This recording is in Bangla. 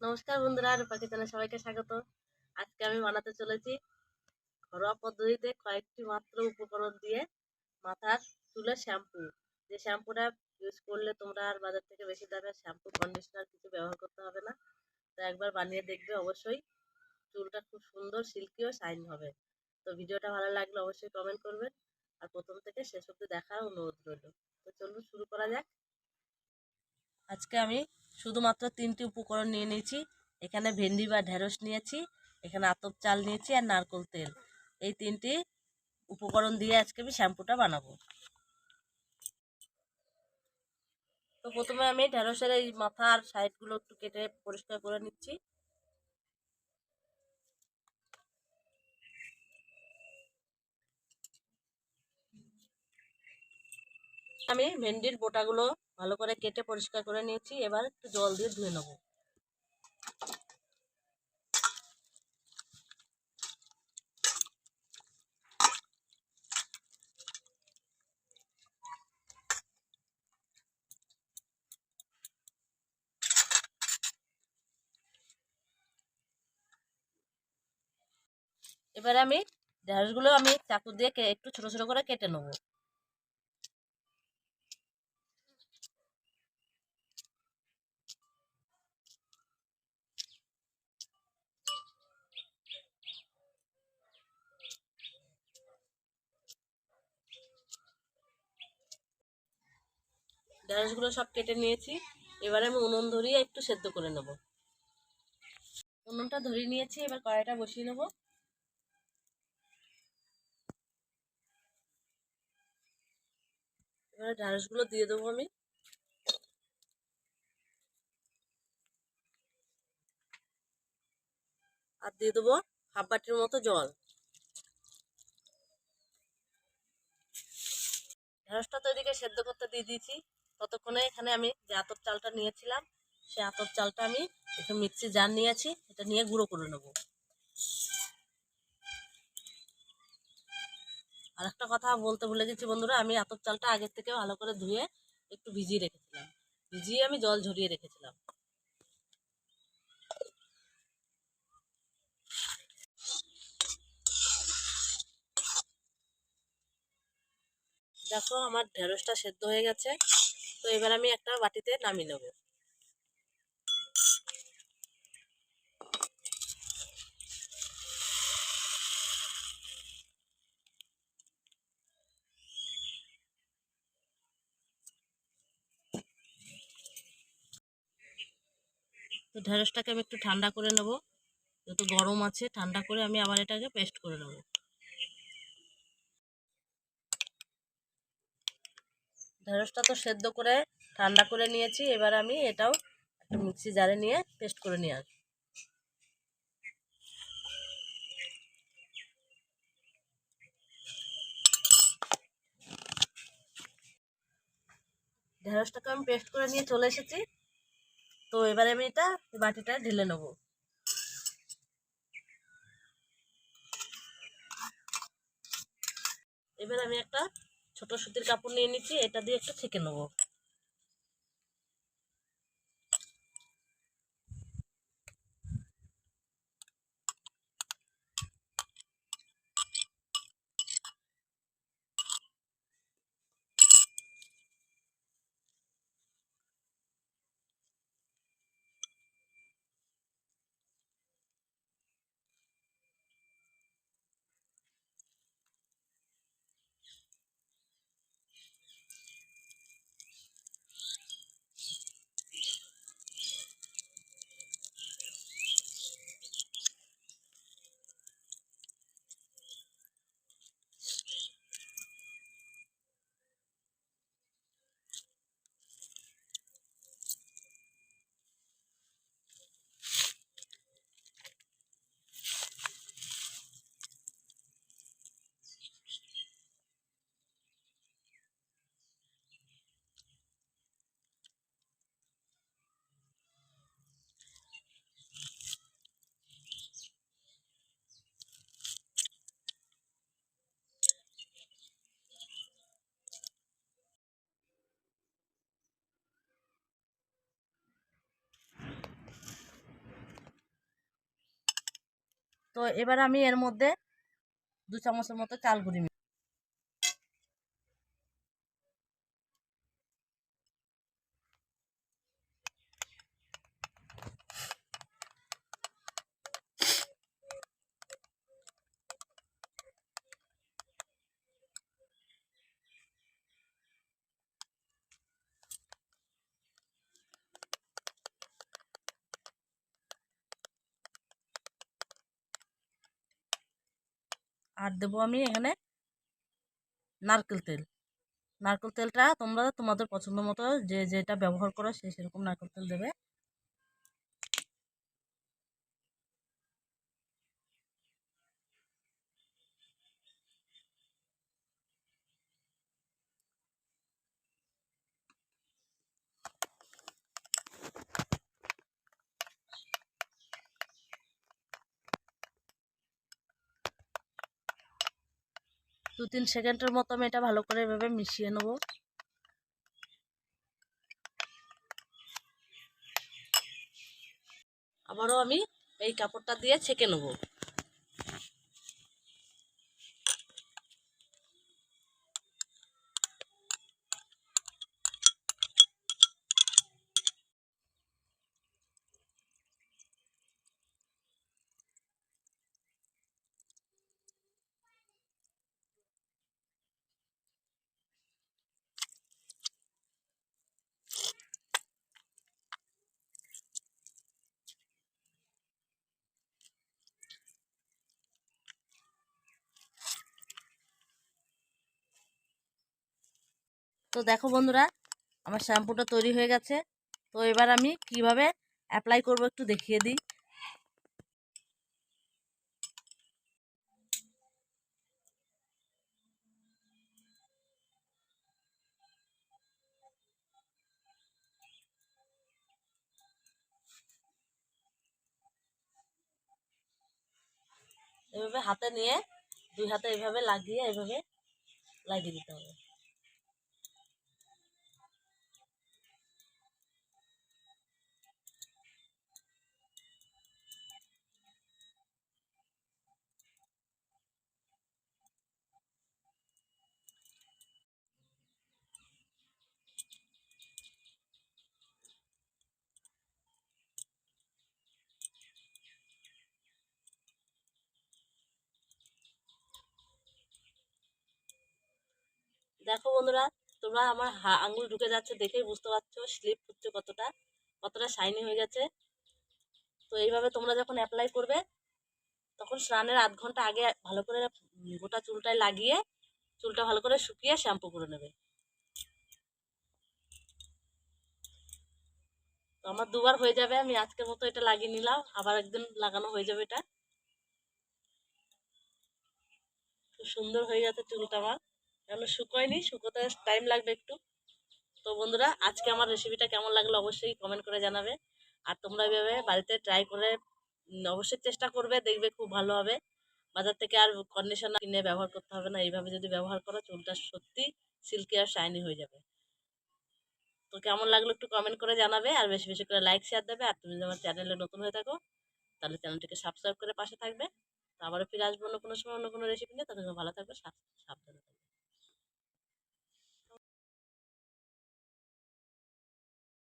নমস্কার বন্ধুরা রূপাকে চ্যানেল সবাইকে স্বাগত। আজকে আমি বানাতে চলেছি ঘরোয়া পদ্ধতিতে কয়েকটি মাত্র উপকরণ দিয়ে মাথার চুলের শ্যাম্পু যে শ্যাম্পুটা ইউজ করলে তোমরা আর বাজার থেকে বেশি দামের শ্যাম্পু কন্ডিশনার কিছু ব্যবহার করতে হবে না। তো একবার বানিয়ে দেখবে, অবশ্যই চুলটা খুব সুন্দর সিল্কি ও শাইন হবে। তো ভিডিওটা ভালো লাগলে অবশ্যই কমেন্ট করবেন আর প্রথম থেকে শেষ অব্দি দেখার অনুরোধ রইল। তো চলুন শুরু করা যাক। আজকে আমি শুধুমাত্র তিনটি উপকরণ নিয়ে নিয়েছি। এখানে ভেন্ডি বা ঢেঁড়স নিয়েছি, এখানে আতপ চাল নিয়েছি আর নারকোল তেল। এই তিনটি উপকরণ দিয়ে আজকে আমি শ্যাম্পুটা বানাবো। তো প্রথমে আমি ঢেঁড়সের এই মাথার সাইডগুলো একটু কেটে পরিষ্কার করে নিচ্ছি। আমি ভেন্ডির বোটাগুলো ভালো করে কেটে পরিষ্কার করে নিয়েছি। এবার একটু জল দিয়ে ধুয়ে নেব। এবারে আমি ঢেঁড়সগুলো আমি চাকু দিয়ে একটু ছোট ছোট করে কেটে নেব। ঢেঁড়সগুলো সব কেটে নিয়েছি। এবারে আমি উনুন ধরিয়ে একটু সেদ্ধ করে নেব। উনুনটা ধরিয়ে নিয়েছি, এবার কড়াইটা বসিয়ে নেব। এবারে ঢেঁড়সগুলো দিয়ে দেবো আমি। আর দিয়ে দেবো হাফ বাটির মতো জল। ঢেঁড়সটা তো এদিকে সেদ্ধ করতে দিয়ে দিয়েছি। ততক্ষণে এখানে আমি যে আতপ চালটা নিয়েছিলাম, সে আতপ চালটা আমি একটু মিক্সি জার নিয়েছি এটা নিয়ে গুঁড়ো করে নেব। আর একটা কথা বলতে ভুলে গেছি বন্ধুরা, আমি আতপ চালটা আগের থেকে ভালো করে ধুয়ে একটু ভিজিয়ে রেখেছিলাম। ভিজিয়ে আমি জল ঝরিয়ে রেখেছিলাম। দেখো, আমার ঢেঁড়সটা সেদ্ধ হয়ে গেছে। তো এবার আমি একটা বাটিতে নামিয়ে নেব। তো ঢেঁড়সটাকে আমি একটু ঠান্ডা করে নেব। যেহেতু গরম আছে ঠান্ডা করে আমি আবার এটাকে পেস্ট করে নেব। ঢেঁড়সটা তো সেদ্ধ করে ঠান্ডা করে নিয়েছি, এবার আমি এটাও একটা মিক্সি জারে নিয়ে পেস্ট করে নিয়ে আসব। ঢেঁড়সটাকে আমি পেস্ট করে নিয়ে চলে এসেছি, তো এবারে আমি এটা বাটিটা ঢেলে নেব। এবার আমি একটা ছোট সুতির কাপড় নিয়ে নিচ্ছি এটা দিয়ে একটু ছেঁকে নেব। তো এবার আমি এর মধ্যে দু চামচের মতো চাল গুঁড়ি আর দেবো আমি এখানে নারকেল তেল। নারকেল তেলটা তোমরা তোমাদের পছন্দ মতো যে যেটা ব্যবহার করো সে সেরকম নারকেল তেল দেবে। দু তিন সেকেন্ডের মতো আমি এটা ভালো করে এভাবে মিশিয়ে নেব। আবারও আমি এই কাপড়টা দিয়ে ছেঁকে নেব। তো দেখো বন্ধুরা, আমার শ্যাম্পুটা তৈরি হয়ে গেছে। তো এবার আমি কীভাবে অ্যাপ্লাই করব একটু দেখিয়ে দিই। এভাবে হাতে নিয়ে দুই হাতে এভাবে লাগিয়ে এভাবে লাগিয়ে দিতে হবে। দেখো বন্ধুরা, তোমরা আমার আঙুল ঢুকে যাচ্ছে দেখেই বুঝতে পারছ স্লিপ হচ্ছে কতটা কতটা শাইনি হয়ে গেছে। তো এইভাবে তোমরা যখন অ্যাপ্লাই করবে, তখন স্নানের আধ ঘণ্টা আগে ভালো করে গোটা চুলটায় লাগিয়ে, চুলটা ভালো করে শুকিয়ে শ্যাম্পু করে নেবে। তো আমার দুবার হয়ে যাবে, আমি আজকের মতো এটা লাগিয়ে নিলাম, আবার একদিন লাগানো হয়ে যাবে এটা। খুব সুন্দর হয়ে গেছে চুলটা আমার। কেন শুকোয়নি শুকোতে টাইম লাগবে একটু। তো বন্ধুরা, আজকে আমার রেসিপিটা কেমন লাগল অবশ্যই কমেন্ট করে জানাবে। আর তোমরা এভাবে বাড়িতে ট্রাই করে অবশ্যই চেষ্টা করবে, দেখবে খুব ভালো হবে। বাজার থেকে আর কন্ডিশনার কিনে ব্যবহার করতে হবে না। এইভাবে যদি ব্যবহার করো, চুলটা সত্যি সিল্কি আর শাইনি হয়ে যাবে। তো কেমন লাগল একটু কমেন্ট করে জানাবে। আর বেশি বেশি করে লাইক শেয়ার দেবে। আর তুমি যদি আমার চ্যানেলে নতুন হয়ে থাকো, তাহলে চ্যানেলটিকে সাবস্ক্রাইব করে পাশে থাকবে। তো আবারও ফিরে আসব অন্য কোনো সময়, অন্য কোনো রেসিপি নিয়ে। ততক্ষণ ভালো থাকবে।